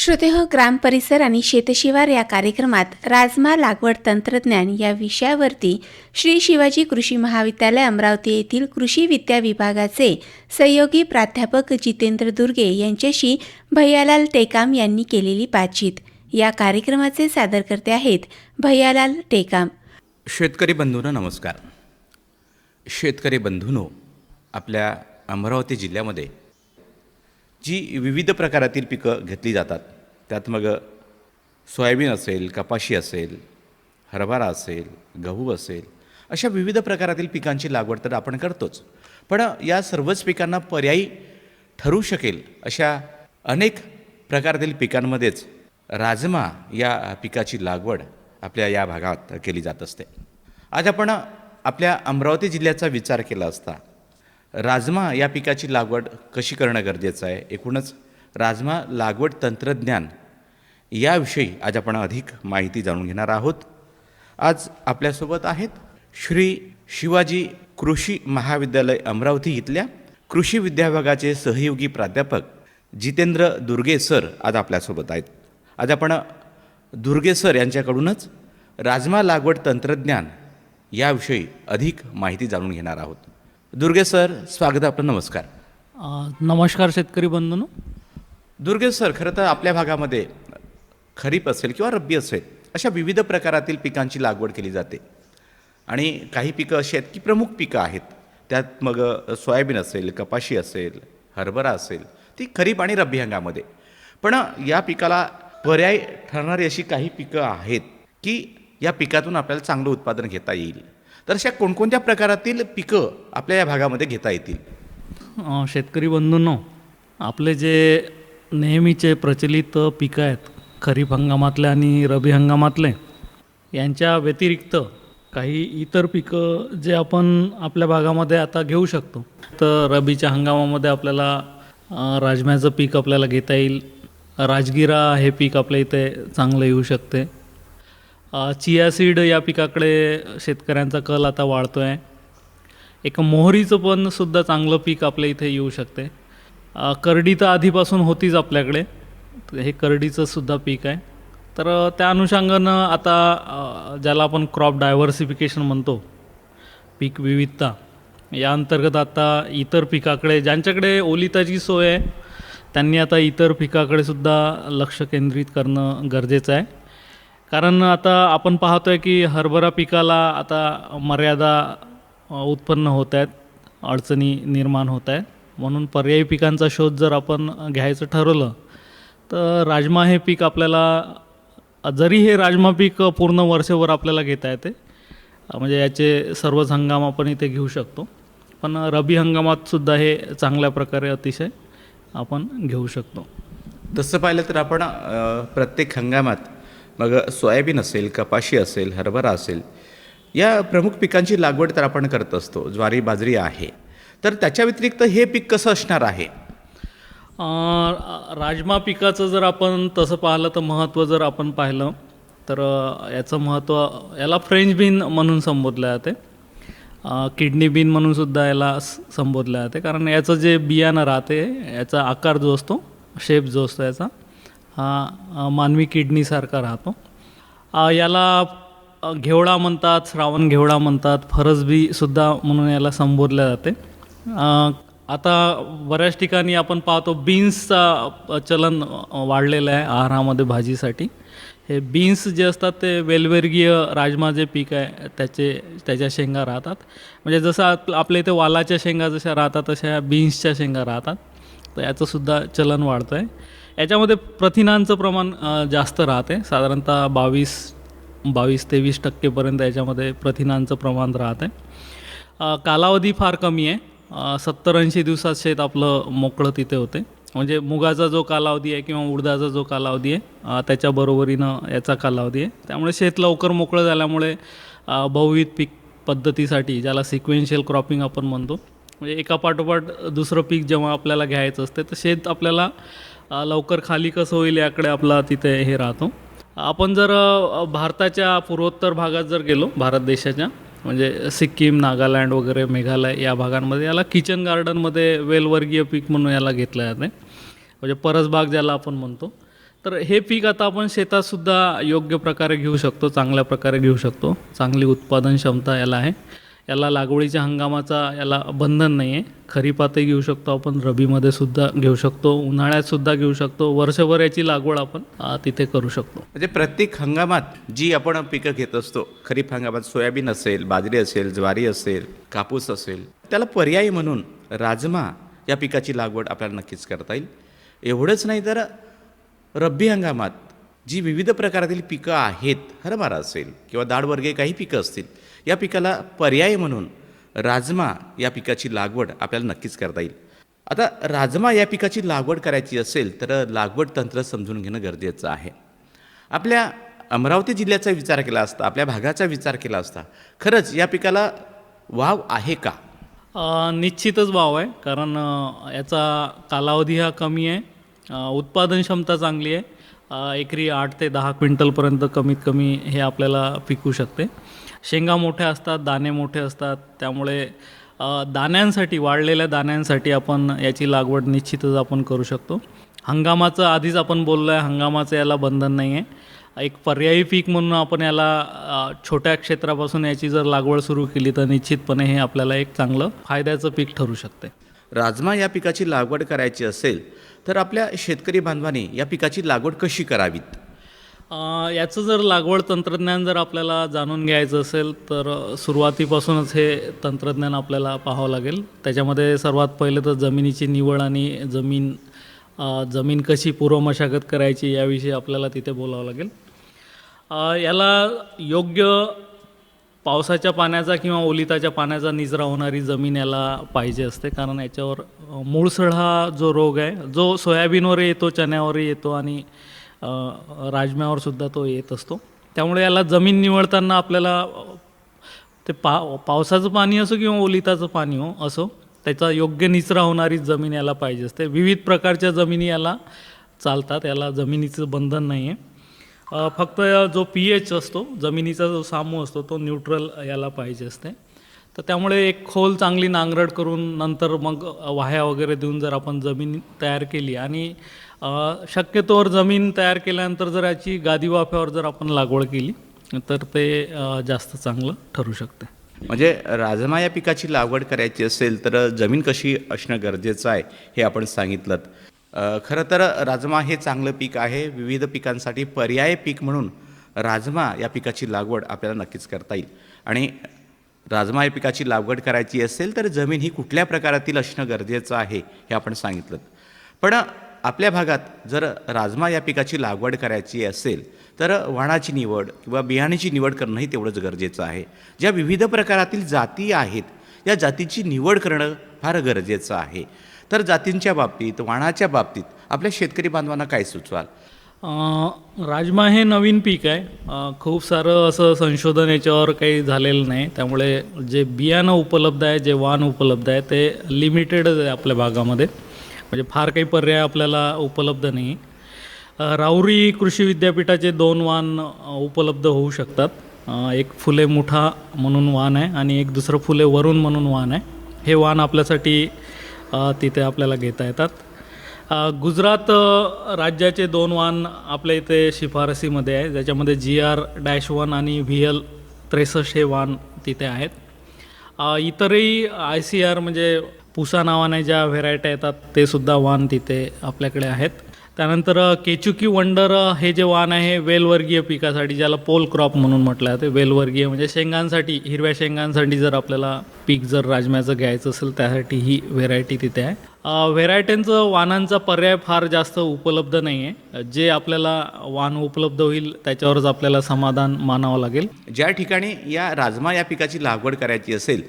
श्रोतेहो ग्राम परिसर आणि शेतशिवार या कार्यक्रमात राजमा लागवड तंत्रज्ञान या विषयावरती श्री शिवाजी कृषी महाविद्यालय अमरावती येथील कृषी विद्या विभागाचे सहयोगी प्राध्यापक जितेंद्र दुर्गे यांच्याशी भैयालाल टेकाम यांनी केलेली बातचीत. या कार्यक्रमाचे सादरकर्ते आहेत भैयालाल टेकाम. शेतकरी बंधूंनो नमस्कार. शेतकरी बंधूंनो आपल्या अमरावती जिल्ह्यामध्ये जी विविध प्रकारातील पिकं घेतली जातात त्यात मग सोयाबीन असेल कपाशी असेल हरभरा असेल गहू असेल अशा विविध प्रकारातील पिकांची लागवड तर आपण करतोच. पण या सर्वच पिकांना पर्यायी ठरू शकेल अशा अनेक प्रकारातील पिकांमध्येच राजमा या पिकाची लागवड आपल्या या भागात केली जात असते. आज आपण आपल्या अमरावती जिल्ह्याचा विचार केला असता राजमा या पिकाची लागवड कशी करणं गरजेचं आहे? एकूणच राजमा लागवड तंत्रज्ञान याविषयी आज आपण अधिक माहिती जाणून घेणार आहोत. आज आपल्यासोबत आहेत श्री शिवाजी कृषी महाविद्यालय अमरावती इथल्या कृषी विद्याभागाचे सहयोगी प्राध्यापक जितेंद्र दुर्गे सर आज आपल्यासोबत आहेत. आज आपण दुर्गे सर यांच्याकडूनच राजमा लागवड तंत्रज्ञान याविषयी अधिक माहिती जाणून घेणार आहोत. दुर्गे सर स्वागत आपलं. नमस्कार. नमस्कार शेतकरी बंधूंनो. दुर्गे सर खरं तर आपल्या भागामध्ये खरीप असेल किंवा रब्बी असेल अशा विविध प्रकारातील पिकांची लागवड केली जाते. आणि काही पिकं अशी आहेत की प्रमुख पिकं आहेत. त्यात मग सोयाबीन असेल कपाशी असेल हरभरा असेल ती खरीप आणि रब्बी हंगामध्ये. पण या पिकाला पर्याय ठरणारी अशी काही पिकं आहेत की या पिकातून आपल्याला चांगलं उत्पादन घेता येईल? तर अशा कोणकोणत्या प्रकारातील पिकं आपल्या या भागामध्ये घेता येतील? शेतकरी बंधूंनो आपले जे नेहमीचे प्रचलित पिकं आहेत खरीप हंगामातले आणि रबी हंगामातले यांच्या व्यतिरिक्त काही इतर पिकं जे आपण आपल्या भागामध्ये आता घेऊ शकतो. तर रबीच्या हंगामामध्ये आपल्याला राजम्याचं पीक आपल्याला घेता येईल. राजगिरा हे पीक आपल्या इथे चांगलं येऊ शकते. चिया सीड या पिकाकडे शेतकऱ्यांचा कल आता वाढतो आहे एक मोहरीचं पण सुद्धा चांगलं पीक आपल्या इथे येऊ शकते. करडी तर आधीपासून होतीच आपल्याकडे. हे करडीचं सुद्धा पीक आहे. तर त्या अनुषंगानं आता ज्याला आपण क्रॉप डायव्हर्सिफिकेशन म्हणतो पीक विविधता या अंतर्गत आता इतर पिकाकडे ज्यांच्याकडे ओलिताची सोय आहे त्यांनी आता इतर पिकाकडे सुद्धा लक्ष केंद्रित करणं गरजेचं आहे. कारण आता आपण पाहतो आहे की हरभरा पिकाला आता मर्यादा उत्पन्न होत आहेत अडचणी निर्माण होत आहेत. म्हणून पर्यायी पिकांचा शोध जर आपण घ्यायचं ठरवलं तर राजमा हे पीक आपल्याला जरी हे राजमा पीक पूर्ण वर्षभर आपल्याला घेता येते म्हणजे याचे सर्वच हंगाम आपण इथे घेऊ शकतो. पण रबी हंगामातसुद्धा हे चांगल्या प्रकारे अतिशय आपण घेऊ शकतो. तसं पाहिलं तर आपण प्रत्येक हंगामात मग सोयाबीन असेल कपाशी असेल हरभरा असेल या प्रमुख पिकांची लागवड तर आपण करत असतो. ज्वारी बाजरी आहे. तर त्याच्या व्यतिरिक्त हे पीक कसं असणार आहे? राजमा पिकाचं जर आपण तसं पाहिलं तर महत्त्व जर आपण पाहिलं तर याचं महत्त्व याला फ्रेंच बीन म्हणून संबोधलं जाते. किडनी बीन म्हणून सुद्धा याला संबोधलं जाते. कारण याचं जे बियाणं राहते याचा आकार जो असतो शेप जो असतो याचा हा मानवी किडनीसारखा राहतो. याला घेवडा म्हणतात श्रावण घेवडा म्हणतात फरसबी सुद्धा म्हणून याला संबोधले जाते. आता बऱ्याच ठिकाणी आपण पाहतो बीन्सचा चलन वाढलेलं आहे आहारामध्ये भाजीसाठी. हे बीन्स जे असतात ते वेलवर्गीय राजमा जे पीक आहे त्याचे त्याच्या शेंगा राहतात. म्हणजे जसं आप आपल्या इथे वालाच्या शेंगा जशा राहतात तशा बीन्सच्या शेंगा राहतात. तर याचंसुद्धा चलन वाढतं आहे याच्यामध्ये प्रथिनांचं प्रमाण जास्त राहते. साधारणतः बावीस बावीस तेवीस टक्केपर्यंत याच्यामध्ये प्रथिनांचं प्रमाण राहत. आहे कालावधी फार कमी आहे. सत्तर ऐंशी दिवसात शेत आपलं मोकळं तिथे होते. म्हणजे मुगाचा जो कालावधी आहे किंवा उडदाचा जो कालावधी आहे त्याच्या बरोबरीनं याचा कालावधी आहे. त्यामुळे शेत लवकर मोकळं झाल्यामुळे बहुविध पीक पद्धतीसाठी ज्याला सिक्वेन्शियल क्रॉपिंग आपण म्हणतो म्हणजे एका पाठोपाठ दुसरं पीक जेव्हा आपल्याला घ्यायचं असते तर शेत आपल्याला लवकर खाली कसं होईल याकडे आपला तिथे हे राहतो. आपण जर भारताच्या पूर्वोत्तर भागात जर गेलो भारत देशाच्या म्हणजे सिक्कीम नागालँड वगैरे मेघालय या भागांमध्ये याला किचन गार्डनमध्ये वेलवर्गीय पीक म्हणून याला घेतलं जाते. म्हणजे परसबाग ज्याला आपण म्हणतो. तर हे पीक आता आपण शेतातसुद्धा योग्य प्रकारे घेऊ शकतो चांगल्या प्रकारे घेऊ शकतो. चांगली उत्पादन क्षमता याला आहे. याला लागवडीच्या हंगामाचा याला बंधन नाही आहे खरीपातही घेऊ शकतो आपण रबीमध्ये सुद्धा घेऊ शकतो उन्हाळ्यात सुद्धा घेऊ शकतो वर्षभर याची लागवड आपण तिथे करू शकतो. म्हणजे प्रत्येक हंगामात जी आपण पिकं घेत असतो खरीप हंगामात सोयाबीन असेल बाजरी असेल ज्वारी असेल कापूस असेल त्याला पर्यायी म्हणून राजमा या पिकाची लागवड आपल्याला नक्कीच करता येईल. एवढंच नाही तर रब्बी हंगामात जी विविध प्रकारातील पिकं आहेत हरभरा असेल किंवा दाडवर्गीय काही पिकं असतील या पिकाला पर्याय म्हणून राजमा या पिकाची लागवड आपल्याला नक्कीच करता येईल. आता राजमा या पिकाची लागवड करायची असेल तर लागवड तंत्र समजून घेणं गरजेचं आहे. आपल्या अमरावती जिल्ह्याचा विचार केला असता आपल्या भागाचा विचार केला असता खरंच या पिकाला वाव आहे का? निश्चितच वाव आहे. कारण याचा कालावधी हा कमी आहे. उत्पादन क्षमता चांगली आहे. एकरी आठ ते दहा क्विंटलपर्यंत कमीत कमी हे आपल्याला पिकू शकते. शेंगा मोठ्या असतात दाणे मोठे असतात. त्यामुळे दाण्यांसाठी वाढलेल्या दाण्यांसाठी आपण याची लागवड निश्चितच आपण करू शकतो. हंगामाचं आधीच आपण बोललो आहे हंगामाचं याला बंधन नाही आहे एक पर्यायी पीक म्हणून आपण याला छोट्या क्षेत्रापासून याची जर लागवड सुरू केली तर निश्चितपणे हे आपल्याला एक चांगलं फायद्याचं पीक ठरू शकते. राजमा या पिकाची लागवड करायची असेल तर आपल्या शेतकरी बांधवांनी या पिकाची लागवड कशी करावीत? याचं जर लागवड तंत्रज्ञान जर आपल्याला जाणून घ्यायचं असेल तर सुरुवातीपासूनच हे तंत्रज्ञान आपल्याला पाहावं लागेल. त्याच्यामध्ये सर्वात पहिले तर जमिनीची निवड आणि जमीन जमीन कशी पूर्व मशागत करायची याविषयी आपल्याला तिथे बोलावं लागेल. याला योग्य पावसाच्या पाण्याचा किंवा ओलिताच्या पाण्याचा निचरा होणारी जमीन याला पाहिजे असते. कारण याच्यावर मूळसळ हा जो रोग आहे जो सोयाबीनवरही येतो चण्यावरही येतो आणि राजम्यावर सुद्धा तो येत असतो. त्यामुळे याला जमीन निवडताना आपल्याला ते पा पावसाचं पाणी असो किंवा ओलिताचं पाणी हो असो त्याचा योग्य निचरा होणारी जमीन याला पाहिजे असते. विविध प्रकारच्या जमिनी याला चालतात. याला जमिनीचं बंधन नाही आहे फक्त जो पी एच असतो जमिनीचा जो सामू असतो तो न्यूट्रल याला पाहिजे असते. तर त्यामुळे एक खोल चांगली नांगरड करून नंतर मग वाह्या वगैरे देऊन जर आपण जमीन तयार केली आणि शक्यतोवर जमीन तयार केल्यानंतर जर याची गादी वाफ्यावर जर आपण लागवड केली तर ते जास्त चांगलं ठरू शकते. म्हणजे राजमा या पिकाची लागवड करायची असेल तर जमीन कशी असणं गरजेचं आहे हे आपण सांगितलं खरं तर राजमा हे चांगलं पीक आहे विविध पिकांसाठी पर्याय पीक म्हणून राजमा या पिकाची लागवड आपल्याला नक्कीच करता येईल. आणि राजमा या पिकाची लागवड करायची असेल तर जमीन ही कुठल्या प्रकारातील असणं गरजेचं आहे हे आपण सांगितलं पण आपल्या भागात जर राजमा या पिकाची लागवड करायची असेल तर वाणाची निवड किंवा बियाण्याची निवड करणंही तेवढंच गरजेचं आहे. ज्या विविध प्रकारातील जाती आहेत या जातीची निवड करणं फार गरजेचं आहे. तर जातींच्या बाबतीत वाणाच्या बाबतीत आपल्या शेतकरी बांधवांना काय सुचवाल? राजमा हे नवीन पीक आहे. खूप सारं असं संशोधन याच्यावर काही झालेलं नाही. त्यामुळे जे बियाणं उपलब्ध आहे जे वाण उपलब्ध आहे ते लिमिटेडच आहे आपल्या भागामध्ये. म्हणजे फार काही पर्याय आपल्याला उपलब्ध नाही. राऊरी कृषी विद्यापीठाचे दोन वाण उपलब्ध होऊ शकतात. एक फुले मुठा म्हणून वाण आहे आणि एक दुसरं फुले वरुण म्हणून वाण आहे. हे वाण आपल्यासाठी तिथे आपल्याला घेता येतात. गुजरात राज्याचे दोन वाहन आपल्या इथे शिफारसीमध्ये आहे ज्याच्यामध्ये जी आर डॅश वन आणि व्ही एल त्रेसष्ट हे वाहन तिथे आहेत. इतरही आय सी आर म्हणजे पुसा नावाने ज्या व्हेरायट्या येतात ते सुद्धा वाहन तिथे आपल्याकडे आहेत. त्यानंतर केचुकी वंडर हे जे वाण आहे वेलवर्गीय पिकासाठी ज्याला पोल क्रॉप म्हणून म्हटलं जाते वेलवर्गीय म्हणजे शेंगांसाठी हिरव्या शेंगांसाठी जर आपल्याला पीक जर राजम्याचं घ्यायचं असेल त्यासाठी ही व्हेरायटी तिथे आहे. अ, व्हेरायट्यांचं वाणांचा पर्याय फार जास्त उपलब्ध नाही आहे जे आपल्याला वाण उपलब्ध होईल त्याच्यावरच आपल्याला समाधान मानावं लागेल. ज्या ठिकाणी या राजमा या पिकाची लागवड करायची असेल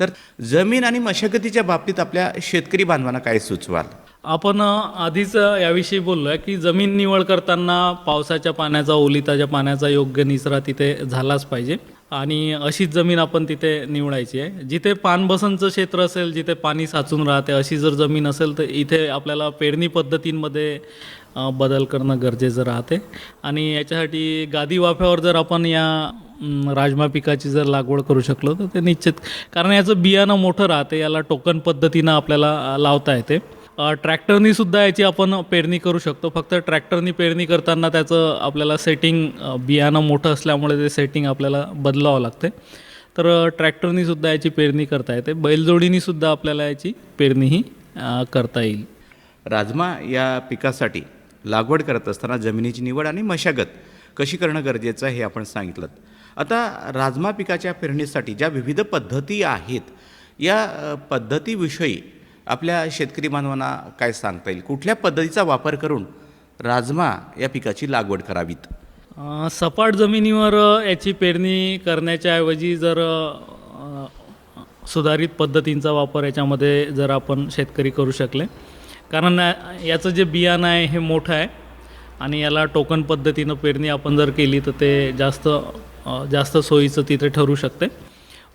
तर जमीन आणि मशागतीच्या बाबतीत आपल्या शेतकरी बांधवांना काय सुचवाल? आपण आधीच याविषयी बोललो आहे की जमीन निवड करताना पावसाच्या पाण्याचा ओलिताच्या पाण्याचा योग्य निचरा तिथे झालाच पाहिजे. आणि अशीच जमीन आपण तिथे निवडायची आहे. जिथे पानबसनचं क्षेत्र असेल जिथे पाणी साचून राहते अशी जर जमीन असेल तर इथे आपल्याला पेरणी पद्धतींमध्ये बदल करणं गरजेचं राहते. आणि याच्यासाठी गादी वाफ्यावर जर आपण या राजमा पिकाची जर लागवड करू शकलो तर ते निश्चित. कारण याचं बियाणं मोठं राहते याला टोकन पद्धतीनं आपल्याला लावता येते. ट्रॅक्टरनी सुद्धा याची आपण पेरणी करू शकतो. फक्त ट्रॅक्टरनी पेरणी करताना त्याचं आपल्याला सेटिंग बियाणं मोठं असल्यामुळे ते सेटिंग आपल्याला बदलावं लागते. तर ट्रॅक्टरनी सुद्धा याची पेरणी करता येते. बैलजोडीनी सुद्धा आपल्याला याची पेरणीही करता येईल. राजमा या पिकासाठी लागवड करत असताना जमिनीची निवड आणि मशागत कशी करणं गरजेचं आहे हे आपण सांगितलं. आता राजमा पिकाच्या पेरणीसाठी ज्या विविध पद्धती आहेत या पद्धतीविषयी आपल्या शेतकरी बांधवांना काय सांगता येईल? कुठल्या पद्धतीचा वापर करून राजमा या पिकाची लागवड करावीत? सपाट जमिनीवर याची पेरणी करण्याच्या ऐवजी जर सुधारित पद्धतींचा वापर याच्यामध्ये जर आपण शेतकरी करू शकले. कारण याचं जे बियाणं आहे हे मोठं आहे आणि याला टोकन पद्धतीनं पेरणी आपण जर केली तर ते जास्त जास्त सोयीचं तिथे ठरू शकते.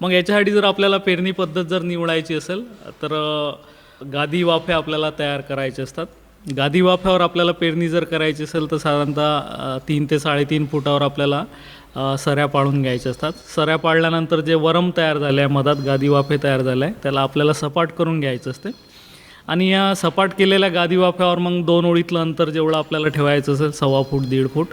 मग याच्यासाठी जर आपल्याला पेरणी पद्धत जर निवडायची असेल तर गादी वाफे आपल्याला तयार करायचे असतात. गादी वाफ्यावर आपल्याला पेरणी जर करायची असेल तर साधारणतः तीन ते साडेतीन फुटावर आपल्याला सऱ्या पाळून घ्यायच्या असतात. सऱ्या पाळल्यानंतर जे वरम तयार झाले आहे मधात गादी वाफे तयार झाले आहे त्याला आपल्याला सपाट करून घ्यायचं असते. आणि या सपाट केलेल्या गादी वाफ्यावर मग दोन ओळीतलं अंतर जेवढं आपल्याला ठेवायचं असेल सव्वा फूट दीड फूट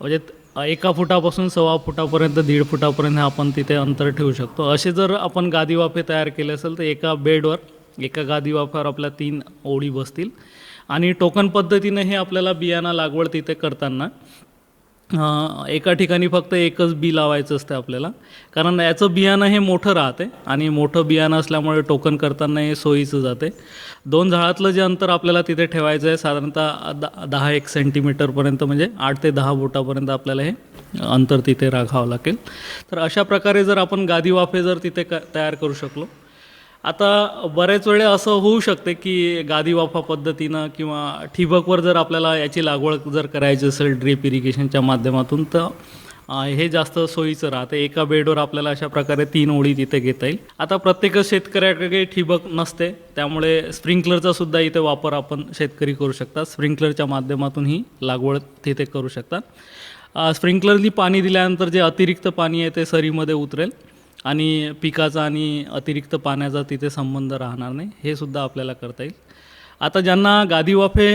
म्हणजे एका फुटापासून सव्वा फुटापर्यंत दीड फुटापर्यंत आपण तिथे अंतर ठेवू शकतो. असे जर आपण गादी वाफे तयार केले असेल तर एका बेडवर एका गादी वाफ्यावर आपल्या तीन ओळी बसतील. आणि टोकन पद्धतीने हे आपल्याला बियाणा लागवड तिथे करताना एका ठिकाणी फक्त एकच बी लावायचं असतं आपल्याला. कारण याचं बियाणं हे मोठं राहते आणि मोठं बियाणं असल्यामुळे टोकन करताना हे सोयीचं जाते. दोन झाडातलं जे अंतर आपल्याला तिथे ठेवायचं आहे साधारणतः द दहा एक सेंटीमीटरपर्यंत म्हणजे आठ ते दहा बोटापर्यंत आपल्याला हे अंतर तिथे राखावं लागेल. तर अशा प्रकारे जर आपण गादी वाफे जर तिथे क तयार करू शकलो आता बऱ्याच वेळा असं होऊ शकते की गादी वाफा पद्धतीनं किंवा ठिबकवर जर आपल्याला याची लागवड जर करायची असेल ड्रीप इरिगेशनच्या माध्यमातून तर हे जास्त सोयीचं राहते. एका बेडवर आपल्याला अशा प्रकारे तीन ओळी तिथे घेता येईल. आता प्रत्येकच शेतकऱ्याकडे ठिबक नसते त्यामुळे स्प्रिंकलरचा सुद्धा इथे वापर आपण शेतकरी करू शकतात. स्प्रिंकलरच्या माध्यमातून ही लागवड तिथे करू शकतात. स्प्रिंकलरनी पाणी दिल्यानंतर जे अतिरिक्त पाणी आहे ते सरीमध्ये उतरेल. आणि पिकाचा आणि अतिरिक्त पाण्याचा तिथे संबंध राहणार नाही हे सुद्धा आपल्याला करता येईल. आता ज्यांना गादीवाफे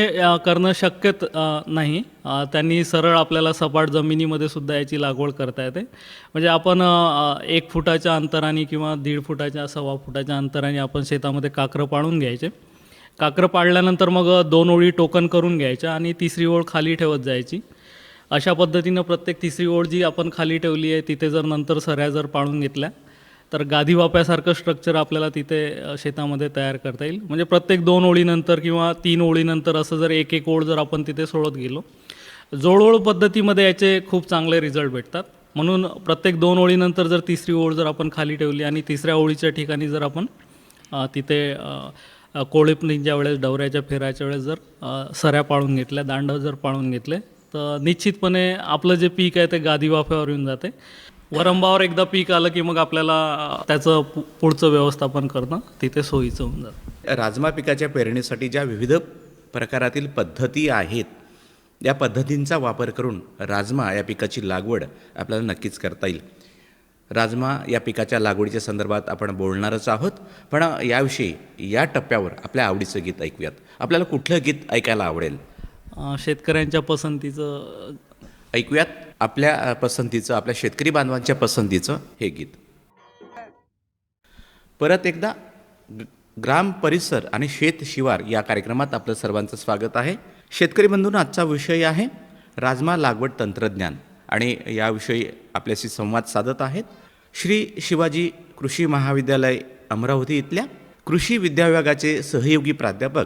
करणं शक्यत नाही त्यांनी सरळ आपल्याला सपाट जमिनीमध्ये सुद्धा याची लागवड करता येते. म्हणजे आपण एक फुटाच्या अंतराने किंवा दीड फुटाच्या सव्वा फुटाच्या अंतराने आपण शेतामध्ये काकरं पाळून घ्यायचे. काकरं पाळल्यानंतर मग दोन ओळी टोकन करून घ्यायच्या आणि तिसरी ओळ खाली ठेवत जायची. अशा पद्धतीनं प्रत्येक तिसरी ओळ जी आपण खाली ठेवली आहे तिथे जर नंतर सऱ्या जर पाळून घेतल्या तर गादी वाप्यासारखं स्ट्रक्चर आपल्याला तिथे शेतामध्ये तयार करता येईल. म्हणजे प्रत्येक दोन ओळीनंतर किंवा तीन ओळीनंतर असं जर एक एक ओळ जर आपण तिथे सोडत गेलो जोडओळ पद्धतीमध्ये याचे खूप चांगले रिझल्ट भेटतात. म्हणून प्रत्येक दोन ओळीनंतर जर तिसरी ओळ जर आपण खाली ठेवली आणि तिसऱ्या ओळीच्या ठिकाणी जर आपण तिथे अ, कोळीपणीच्या वेळेस डवऱ्याच्या फेराच्या वेळेस जर सऱ्या पाळून घेतल्या दांड जर पाळून घेतले तर निश्चितपणे आपलं जे पीक आहे ते गादी वाफ्यावर येऊन जाते. वरंबावर एकदा पीक आलं की मग आपल्याला त्याचं पु पुढचं व्यवस्थापन करणं तिथे सोयीचं होऊन जातं. राजमा पिकाच्या पेरणीसाठी ज्या विविध प्रकारातील पद्धती आहेत या पद्धतींचा वापर करून राजमा या पिकाची लागवड आपल्याला नक्कीच करता येईल. राजमा या पिकाच्या लागवडीच्या संदर्भात आपण बोलणारच आहोत पण याविषयी या टप्प्यावर आपल्या आवडीचं गीत ऐकूयात. आपल्याला कुठलं गीत ऐकायला आवडेल? शेतकऱ्यांच्या पसंतीचं ऐकूयात आपल्या पसंतीचं आपल्या शेतकरी बांधवांच्या पसंतीचं हे गीत. परत एकदा ग- ग्राम परिसर आणि शेत शिवार या कार्यक्रमात आपलं सर्वांचं स्वागत आहे. शेतकरी बंधूंनो आजचा विषय आहे राजमा लागवड तंत्रज्ञान आणि याविषयी आपल्याशी संवाद साधत आहेत श्री शिवाजी कृषी महाविद्यालय अमरावती इथल्या कृषी विद्याविभागाचे सहयोगी प्राध्यापक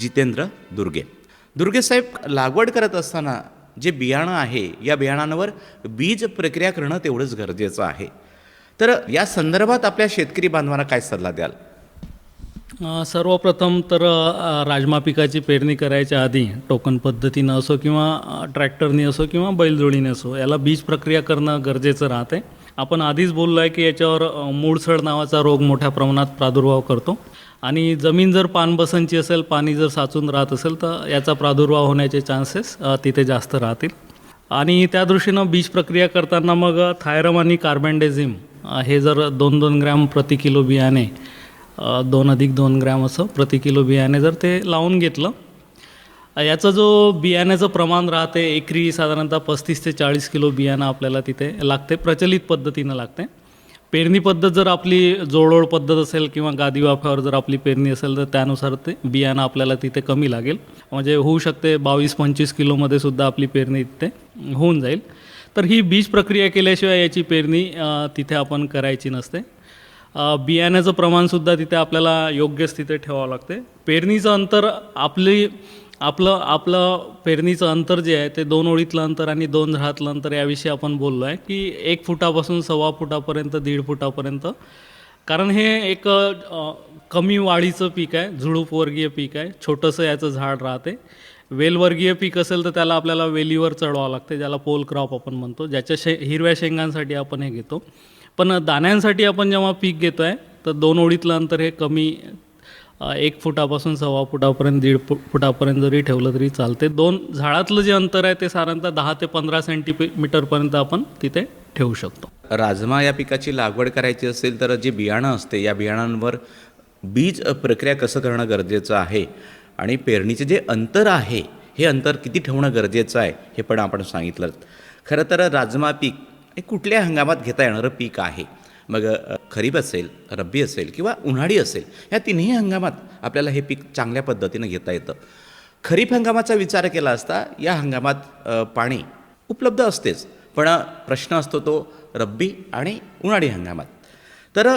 जितेंद्र दुर्गे. दुर्गेसाहेब लागवड करत असताना जे बियाणं आहे या बियाणांवर बीज प्रक्रिया करणं तेवढंच गरजेचं आहे. तर या संदर्भात आपल्या शेतकरी बांधवांना काय सल्ला द्याल? सर्वप्रथम तर राजमा पिकाची पेरणी करायच्या आधी टोकन पद्धतीनं असो किंवा ट्रॅक्टरनी असो किंवा बैलजोडीने असो याला बीज प्रक्रिया करणं गरजेचं राहते आपण आधीच बोललो आहे की याच्यावर मूळसळ मूळसड नावाचा रोग मोठ्या प्रमाणात प्रादुर्भाव करतो. आणि जमीन जर पानबसनची असेल पाणी जर साचून राहत असेल तर याचा प्रादुर्भाव होण्याचे चान्सेस तिथे जास्त राहतील. आणि त्या दृष्टीनं बीज प्रक्रिया करताना मग थायरम आणि कार्बेंडेझिम हे जर दोन दोन ग्रॅम प्रति किलो बियाणे दोन अधिक दोन ग्रॅम असं प्रति किलो बियाणे जर ते लावून घेतलं याचा जो बियाण्याचं प्रमाण राहते एकरी साधारणतः पस्तीस ते चाळीस किलो बियाणं आपल्याला तिथे लागते प्रचलित पद्धतीनं लागते. पेरणी पद्धत जर आपली जोडोड पद्धत असेल किंवा गादी वाफ्यावर जर आपली पेरणी असेल तर त्यानुसार ते बियाणं आपल्याला तिथे कमी लागेल. म्हणजे होऊ शकते बावीस पंचवीस किलोमध्ये सुद्धा आपली पेरणी तिथे होऊन जाईल. तर ही बीज प्रक्रिया केल्याशिवाय याची पेरणी तिथे आपण करायची नसते. बियाण्याचं प्रमाणसुद्धा तिथे आपल्याला योग्यच तिथे ठेवावं लागते. पेरणीचं अंतर आपली आपलं आपलं पेरणीचं अंतर जे आहे ते दोन ओळीतलं अंतर आणि दोन झाडातलं अंतर याविषयी आपण बोललो आहे की एक फुटापासून सव्वा फुटापर्यंत दीड फुटापर्यंत. कारण हे एक कमी वाढीचं पीक आहे झुडूपवर्गीय पीक आहे छोटंसं याचं झाड राहते. वेलवर्गीय पीक असेल तर त्याला आपल्याला वेलीवर चढवावं लागते ज्याला पोल क्रॉप आपण म्हणतो ज्याच्या शे हिरव्या शेंगांसाठी आपण हे घेतो. पण दाण्यांसाठी आपण जेव्हा पीक घेतो आहे तर दोन ओळीतलं अंतर हे कमी एक फुटापासून सव्वा फुटापर्यंत दीड फु फुटापर्यंत जरी ठेवलं तरी चालते. दोन झाडातलं जे अंतर आहे ते साधारणतः दहा ते पंधरा सेंटीमीटरपर्यंत आपण तिथे ठेवू शकतो. राजमा या पिकाची लागवड करायची असेल तर जे बियाणं असते या बियाणांवर बीज प्रक्रिया कसं करणं गरजेचं आहे? आणि पेरणीचे जे अंतर आहे हे अंतर किती ठेवणं गरजेचं आहे हे पण आपण सांगितलं. खरं तर राजमा पीक हे कुठल्या हंगामात घेता येणारं पीक आहे. मग खरीप असेल रब्बी असेल किंवा उन्हाळी असेल या तिन्ही हंगामात आपल्याला हे पीक चांगल्या पद्धतीनं घेता येतं. खरीप हंगामाचा विचार केला असता या हंगामात पाणी उपलब्ध असतेच. पण प्रश्न असतो तो रब्बी आणि उन्हाळी हंगामात. तर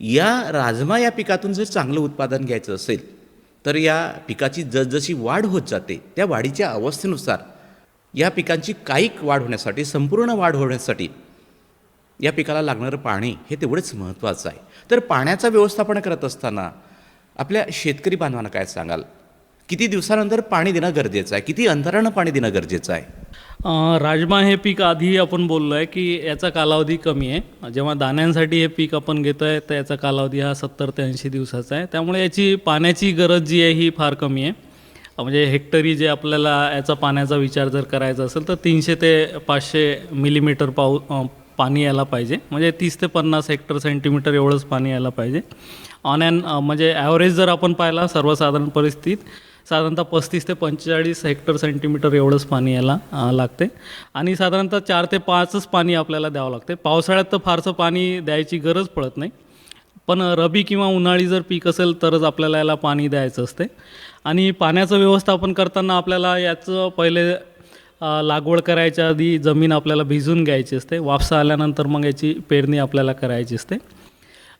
या राजमा या पिकातून जर चांगलं उत्पादन घ्यायचं असेल तर या पिकाची जसजशी वाढ होत जाते त्या वाढीच्या अवस्थेनुसार या पिकांची कायिक वाढ होण्यासाठी संपूर्ण वाढ होण्यासाठी या पिकाला लागणारं पाणी हे तेवढंच महत्त्वाचं आहे. तर पाण्याचं व्यवस्थापन करत असताना आपल्या शेतकरी बांधवांना काय सांगाल? किती दिवसानंतर पाणी देणं गरजेचं आहे? किती अंतरानं पाणी देणं गरजेचं आहे? राजमा हे पीक आधी आपण बोललो आहे की याचा कालावधी कमी आहे. जेव्हा दाण्यांसाठी हे पीक आपण घेतो आहे तर याचा कालावधी हा सत्तर ते ऐंशी दिवसाचा आहे. त्यामुळे याची पाण्याची गरज जी आहे ही फार कमी आहे. म्हणजे हेक्टरी जे आपल्याला याचा पाण्याचा विचार जर करायचा असेल तर तीनशे ते पाचशे मिलीमीटर पाऊ पाणी यायला पाहिजे. म्हणजे तीस ते पन्नास हेक्टर सेंटीमीटर एवढंच पाणी यायला पाहिजे. ऑन अँड म्हणजे ॲव्हरेज जर आपण पाहिला सर्वसाधारण परिस्थितीत साधारणतः पस्तीस ते पंचेचाळीस हेक्टर सेंटीमीटर एवढंच पाणी याला लागते. आणि साधारणतः चार ते पाचच पाणी आपल्याला द्यावं लागते. पावसाळ्यात तर फारसं पाणी द्यायची गरज पडत नाही. पण रबी किंवा उन्हाळी जर पीक असेल तरच आपल्याला याला पाणी द्यायचं असते. आणि पाण्याचं व्यवस्थापन करताना आपल्याला याचं पहिले लागवड करायच्या आधी जमीन आपल्याला भिजून घ्यायची असते. वापसा आल्यानंतर मग याची पेरणी आपल्याला करायची असते.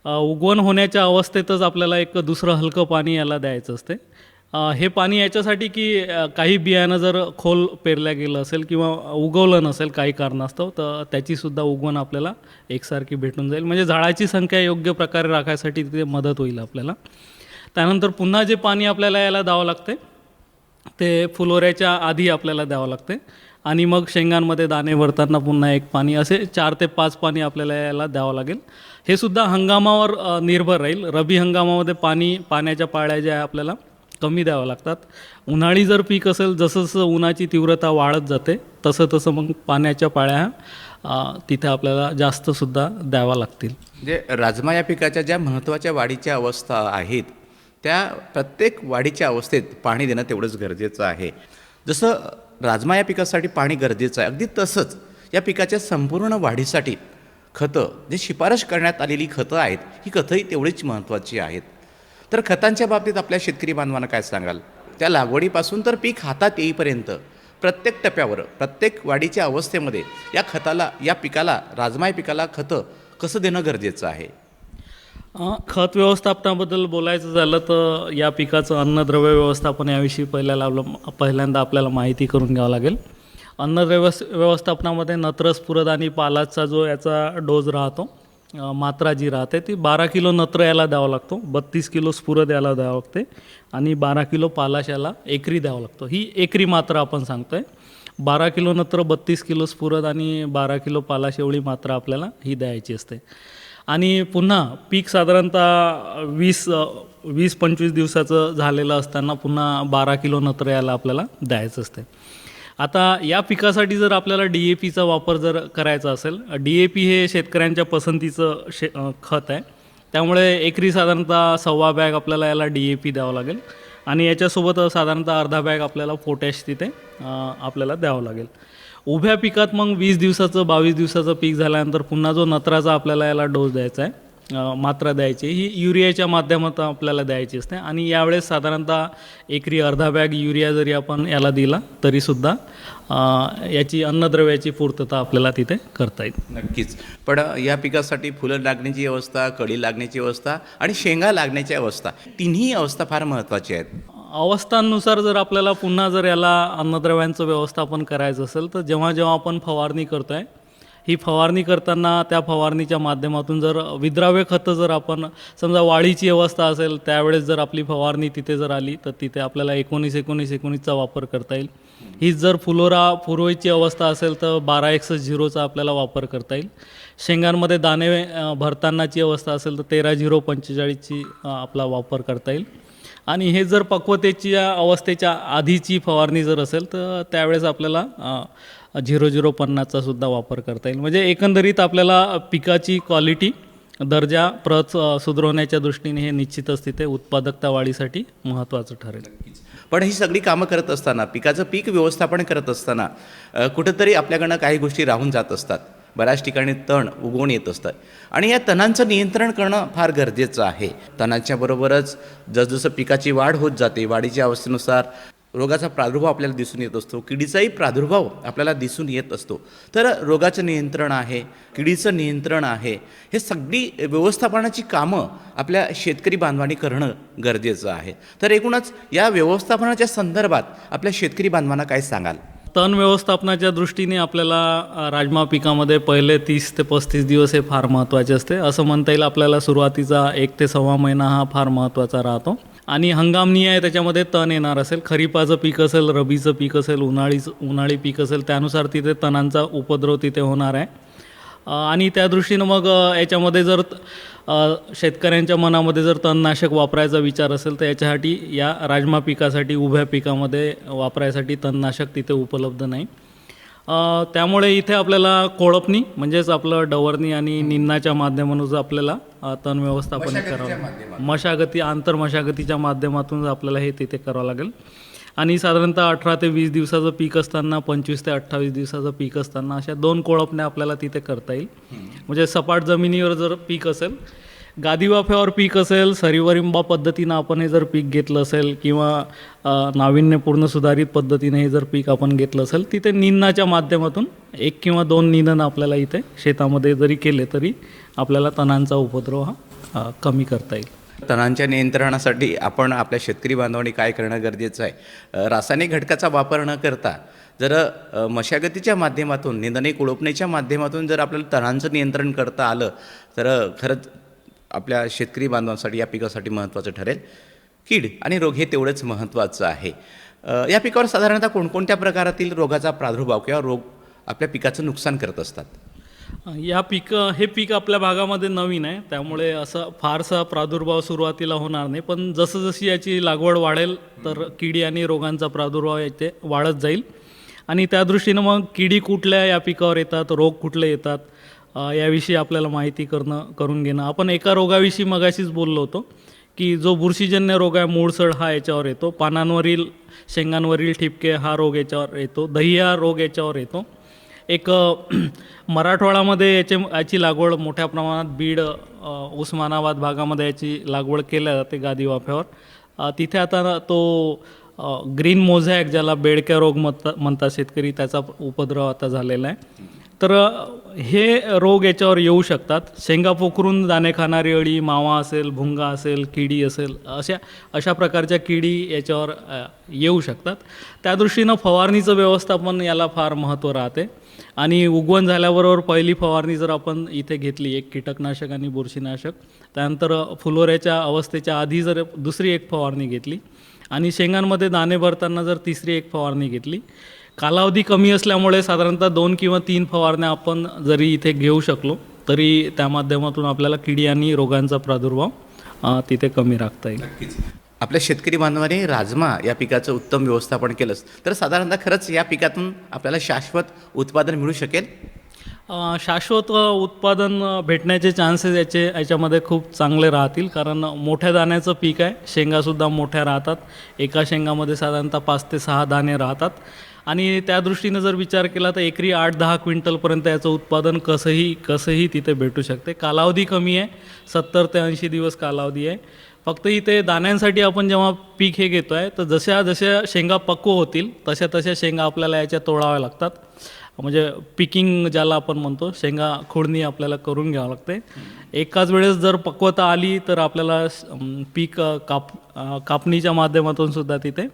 उगवण होण्याच्या अवस्थेतच आपल्याला एक दुसरं हलकं पाणी याला द्यायचं असते. हे पाणी याच्यासाठी की काही बियाणं जर खोल पेरल्या गेलं असेल किंवा उगवलं नसेल काही कारणास्तव तर त्याचीसुद्धा उगवण आपल्याला एकसारखी भेटून जाईल. म्हणजे झाडाची संख्या योग्य प्रकारे राखायसाठी तिथे मदत होईल आपल्याला. त्यानंतर पुन्हा जे पाणी आपल्याला याला द्यावं लागते ते फुलोऱ्याच्या आधी आपल्याला द्यावं लागते. आणि मग शेंगांमध्ये दाणे भरताना पुन्हा एक पाणी असे चार ते पाच पाणी आपल्याला याला द्यावं लागेल. हे सुद्धा हंगामावर निर्भर राहील. रबी हंगामामध्ये पाणी पाण्याच्या पाळ्या ज्या आहे आपल्याला कमी द्यावं लागतात. उन्हाळी जर पीक असेल जसं जसं उन्हाची तीव्रता वाढत जाते तसं तसं मग पाण्याच्या पाळ्या तिथे आपल्याला जास्तसुद्धा द्यावा लागतील. म्हणजे राजमा या पिकाच्या ज्या महत्त्वाच्या वाढीच्या अवस्था आहेत त्या प्रत्येक वाढीच्या अवस्थेत पाणी देणं तेवढंच गरजेचं आहे. जसं राजमा या पिकासाठी पाणी गरजेचं आहे अगदी तसंच या पिकाच्या संपूर्ण वाढीसाठी खतं जे शिफारस करण्यात आलेली खतं आहेत ही खतंही तेवढीच महत्त्वाची आहेत. तर खतांच्या बाबतीत आपल्या शेतकरी बांधवांना काय सांगाल? त्या लागवडीपासून तर पीक हातात येईपर्यंत प्रत्येक टप्प्यावर प्रत्येक वाढीच्या अवस्थेमध्ये या खताला या पिकाला राजमा या पिकाला खतं कसं देणं गरजेचं आहे? खत व्यवस्थापनाबद्दल बोलायचं झालं तर या पिकाचं अन्नद्रव्य व्यवस्थापन याविषयी पहिल्याला आपलं पहिल्यांदा आपल्याला माहिती करून घ्यावं लागेल. अन्नद्रव्य व्यवस्थापनामध्ये नत्र स्फुरद आणि पालाचा जो याचा डोज राहतो मात्रा जी राहते ती बारा किलो नत्र याला द्यावा लागतो बत्तीस किलो स्फुरद याला द्यावं लागते आणि बारा किलो पालाश याला एकरी द्यावा लागतो. ही एकरी मात्रा आपण सांगतो आहे बारा किलो नत्र बत्तीस किलो स्फुरद आणि बारा किलो पालाश एवढी मात्रा आपल्याला ही द्यायची असते. आणि पुन्हा पीक साधारणतः वीस वीस पंचवीस दिवसाचं झालेलं असताना पुन्हा बारा किलो नत्र याला आपल्याला द्यायचं असते आता या पिकासाठी जर आपल्याला डी ए पीचा वापर जर करायचा असेल डी ए पी हे शेतकऱ्यांच्या पसंतीचं शे खत आहे. त्यामुळे एकरी साधारणतः सव्वा बॅग आपल्याला याला डी ए पी द्यावं लागेल. आणि याच्यासोबत साधारणतः अर्धा बॅग आपल्याला पोटॅश तिथे आपल्याला द्यावं लागेल. उभ्या पिकात मग वीस दिवसाचं बावीस दिवसाचं पीक झाल्यानंतर पुन्हा जो नत्राचा आपल्याला याला डोस द्यायचा आहे मात्रा द्यायची ही युरियाच्या माध्यमात आपल्याला द्यायची असते. आणि यावेळेस साधारणतः एकरी अर्धा बॅग युरिया जरी आपण याला दिला तरीसुद्धा याची अन्नद्रव्याची पूर्तता आपल्याला तिथे करता येईल. नक्कीच. पण या पिकासाठी फुलं लागण्याची अवस्था कळी लागण्याची अवस्था आणि शेंगा लागण्याची अवस्था तिन्ही अवस्था फार महत्त्वाची आहेत. अवस्थांनुसार जर आपल्याला पुन्हा जर याला अन्नद्रव्यांचं व्यवस्थापन करायचं असेल तर जेव्हा जेव्हा आपण फवारणी करतो आहे ही फवारणी करताना त्या फवारणीच्या माध्यमातून जर विद्राव्य खतं जर आपण समजा वाळीची अवस्था असेल त्यावेळेस जर आपली फवारणी तिथे जर आली तर तिथे आपल्याला एकोणीस एकोणीस एकोणीसचा वापर करता येईल. हीच जर फुलोरा पूर्वेची अवस्था असेल तर बारा एकसष्ट झिरोचा आपल्याला वापर करता येईल. शेंगांमध्ये दाणे भरतानाची अवस्था असेल तर तेरा झिरो पंचेचाळीसची आपला वापर करता येईल. आणि हे जर पक्वतेच्या अवस्थेच्या आधीची फवारणी जर असेल तर त्यावेळेस आपल्याला झिरो झिरो पन्नासचा सुद्धा वापर करता येईल. म्हणजे एकंदरीत आपल्याला पिकाची क्वालिटी दर्जा प्रत अ, सुधारवण्याच्या दृष्टीने हे निश्चितच तिथे उत्पादकता वाढीसाठी महत्त्वाचं ठरेल. पण ही सगळी कामं करत असताना पिकाचं पीक व्यवस्थापन करत असताना कुठंतरी आपल्याकडनं काही गोष्टी राहून जात असतात. बऱ्याच ठिकाणी तण उगवून येत असतात. आणि या तणांचं नियंत्रण करणं फार गरजेचं आहे. तणांच्या बरोबरच जसजसं पिकाची वाढ होत जाते वाढीच्या अवस्थेनुसार रोगाचा प्रादुर्भाव आपल्याला दिसून येत असतो किडीचाही प्रादुर्भाव आपल्याला दिसून येत असतो. तर रोगाचं नियंत्रण आहे किडीचं नियंत्रण आहे हे सगळी व्यवस्थापनाची कामं आपल्या शेतकरी बांधवांनी करणं गरजेचं आहे. तर एकूणच या व्यवस्थापनाच्या संदर्भात आपल्या शेतकरी बांधवांना काय सांगाल? तण व्यवस्थापनाच्या दृष्टीने आपल्याला राजमा पिकामध्ये पहिले तीस ते पस्तीस दिवस हे फार महत्त्वाचे असते. असं म्हणता येईल आपल्याला सुरुवातीचा एक ते सव्वा महिना हा फार महत्त्वाचा राहतो. आणि हंगामनीय आहे त्याच्यामध्ये तण येणार असेल. खरीपाचं पीक असेल रबीचं पीक असेल उन्हाळीचं उन्हाळी पीक असेल त्यानुसार तिथे तणांचा उपद्रव तिथे होणार आहे. आणि त्या दृष्टीनं मग याच्यामध्ये जर शेतकऱ्यांच्या मनामध्ये जर तणनाशक वापरायचा विचार असेल तर याच्यासाठी या राजमा पिकासाठी उभ्या पिकामध्ये वापरायसाठी तणनाशक तिथे उपलब्ध नाही. त्यामुळे इथे आपल्याला कोळपणी म्हणजेच आपलं डवरणी आणि निन्नाच्या माध्यमातून आपल्याला तण व्यवस्थापन करावं मशागती आंतरमशागतीच्या माध्यमातून आपल्याला हे तिथे करावं लागेल. आणि साधारणतः अठरा ते वीस दिवसाचं पीक असताना पंचवीस ते अठ्ठावीस दिवसाचं पीक असताना अशा दोन कोळपण्या आपल्याला तिथे करता येईल. म्हणजे सपाट जमिनीवर जर पीक असेल गादीवाफ्यावर पीक असेल सरीवरिंबा पद्धतीनं आपण हे जर पीक घेतलं असेल किंवा नाविन्यपूर्ण सुधारित पद्धतीने हे जर पीक आपण घेतलं असेल तिथे निंदनाच्या माध्यमातून एक किंवा दोन निंदन आपल्याला इथे शेतामध्ये जरी केले तरी आपल्याला तणांचा उपद्रव हा कमी करता येईल. तणांच्या नियंत्रणासाठी आपण आपल्या शेतकरी बांधवांनी काय करणं गरजेचं आहे? रासायनिक घटकाचा वापर न करता जर मशागतीच्या माध्यमातून निंदणे कुळपणीच्या माध्यमातून जर आपल्याला तणांचं नियंत्रण करता आलं तर खरंच आपल्या शेतकरी बांधवांसाठी या पिकासाठी महत्त्वाचं ठरेल. कीड आणि रोग हे तेवढंच महत्त्वाचं आहे. या पिकावर साधारणतः कोणकोणत्या प्रकारातील रोगाचा प्रादुर्भाव किंवा रोग आपल्या पिकाचं नुकसान करत असतात? या पीक हे पीक आपल्या भागामध्ये नवीन आहे. त्यामुळे असं फारसा प्रादुर्भाव सुरुवातीला होणार नाही. पण जसं जशी याची लागवड वाढेल तर किडी आणि रोगांचा प्रादुर्भाव याचे वाढत जाईल. आणि त्या दृष्टीनं मग किडी कुठल्या या पिकावर येतात रोग कुठले येतात अ, याविषयी आपल्याला माहिती करणं करून घेणं. आपण एका रोगाविषयी मगाशीच बोललो होतो की जो बुरशीजन्य रोग आहे मूळसड हा याच्यावर येतो. पानांवरील शेंगांवरील ठिपके हा रोग याच्यावर येतो. दही हा रोग याच्यावर येतो. एक मराठवाडामध्ये मराठवाड्यामध्ये याचे याची लागवड मोठ्या प्रमाणात बीड उस्मानाबाद भागामध्ये याची लागवड केल्या जाते गादी वाफ्यावर. तिथे आता तो ग्रीन मोझॅक ज्याला बेडक्या रोग म्हणता म्हणतात शेतकरी त्याचा उपद्रव आता झालेला आहे. तर हे रोग याच्यावर येऊ शकतात. शेंगा पोखरून दाणे खाणारी अळी मावा असेल भुंगा असेल किडी असेल अशा अशा प्रकारच्या किडी याच्यावर येऊ शकतात. त्या दृष्टीनं फवारणीचं व्यवस्थापन याला फार महत्त्व राहते. आणि उगवण झाल्याबरोबर पहिली फवारणी जर आपण इथे घेतली एक कीटकनाशक आणि बुरशीनाशक त्यानंतर फुलोऱ्याच्या अवस्थेच्या आधी जर दुसरी एक फवारणी घेतली आणि शेंगांमध्ये दाणे भरताना जर तिसरी एक फवारणी घेतली कालावधी कमी असल्यामुळे साधारणतः दोन किंवा तीन फवारण्या आपण जरी इथे घेऊ शकलो तरी त्या माध्यमातून आपल्याला किडी आणि रोगांचा प्रादुर्भाव तिथे कमी राखता येईल. आपल्या शेतकरी बांधवांनी राजमा या पिकाचं उत्तम व्यवस्थापन केलंच. तर साधारणतः खरंच या पिकातून आपल्याला शाश्वत उत्पादन मिळू शकेल? शाश्वत उत्पादन भेटण्याचे चान्सेस याचे याच्यामध्ये खूप चांगले राहतील. कारण मोठ्या दाण्याचं पीक आहे. शेंगासुद्धा मोठ्या राहतात. एका शेंगामध्ये साधारणतः पाच ते सहा दाणे राहतात. आणि त्या दृष्टीनं जर विचार केला तर एकरी आठ दहा क्विंटलपर्यंत याचं उत्पादन कसंही कसंही तिथे भेटू शकते. कालावधी कमी आहे. सत्तर ते ऐंशी दिवस कालावधी आहे. फक्त इथे दाण्यांसाठी आपण जेव्हा पीक हे घेतो आहे तर जशा जशा शेंगा पक्व होतील तशा तशा शेंगा आपल्याला याच्या तोडाव्या लागतात. म्हणजे पिकिंग ज्याला आपण म्हणतो शेंगा खोडणी आपल्याला करून घ्यावं लागते. एकाच वेळेस जर पक्वता आली तर आपल्याला पीक काप कापणीच्या माध्यमातून सुद्धा तिथे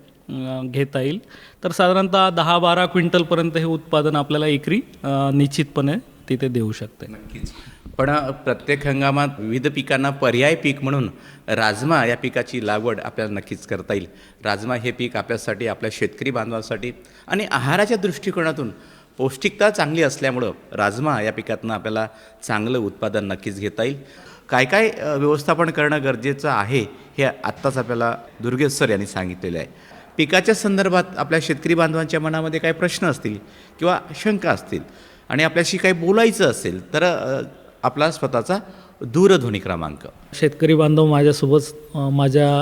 घेता येईल. तर साधारणतः दहा बारा क्विंटलपर्यंत हे उत्पादन आपल्याला एकरी निश्चितपणे तिथे देऊ शकते. नक्कीच. पण प्रत्येक हंगामात विविध पिकांना पर्याय पीक म्हणून राजमा या पिकाची लागवड आपल्याला नक्कीच करता येईल. राजमा हे पीक आपल्यासाठी आपल्या शेतकरी बांधवांसाठी आणि आहाराच्या दृष्टिकोनातून पौष्टिकता चांगली असल्यामुळं राजमा या पिकातनं आपल्याला चांगलं उत्पादन नक्कीच घेता येईल. काय काय व्यवस्थापन करणं गरजेचं आहे हे आत्ताच आपल्याला दुर्गेश सर यांनी सांगितलेलं आहे. पिकाच्या संदर्भात आपल्या शेतकरी बांधवांच्या मनामध्ये काही प्रश्न असतील किंवा शंका असतील आणि आपल्याशी काही बोलायचं असेल तर आपला स्वतःचा दूरध्वनी क्रमांक. शेतकरी बांधव माझ्यासोबत माझ्या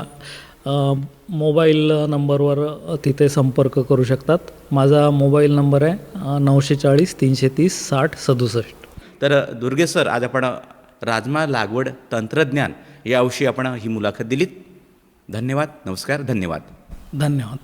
मोबाईल नंबरवर तिथे संपर्क करू शकतात. माझा मोबाईल नंबर आहे नऊशे चाळीस तीनशे तीस साठ सदुसष्ट. तर दुर्गे सर आज आपण राजमा लागवड तंत्रज्ञान याविषयी आपण ही मुलाखत दिलीत. धन्यवाद नमस्कार धन्यवाद. धन्यवाद.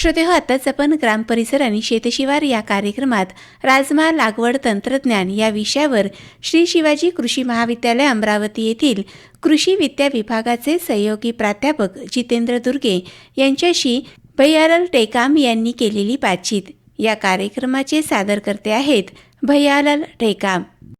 श्रोते हो आताच आपण ग्राम परिसर आणि शेतशिवार या कार्यक्रमात राजमा लागवड तंत्रज्ञान या विषयावर श्री शिवाजी कृषी महाविद्यालय अमरावती येथील कृषी विद्या विभागाचे सहयोगी प्राध्यापक जितेंद्र दुर्गे यांच्याशी भैयालाल टेकाम यांनी केलेली बातचीत. या कार्यक्रमाचे सादरकर्ते आहेत भैयालाल टेकाम.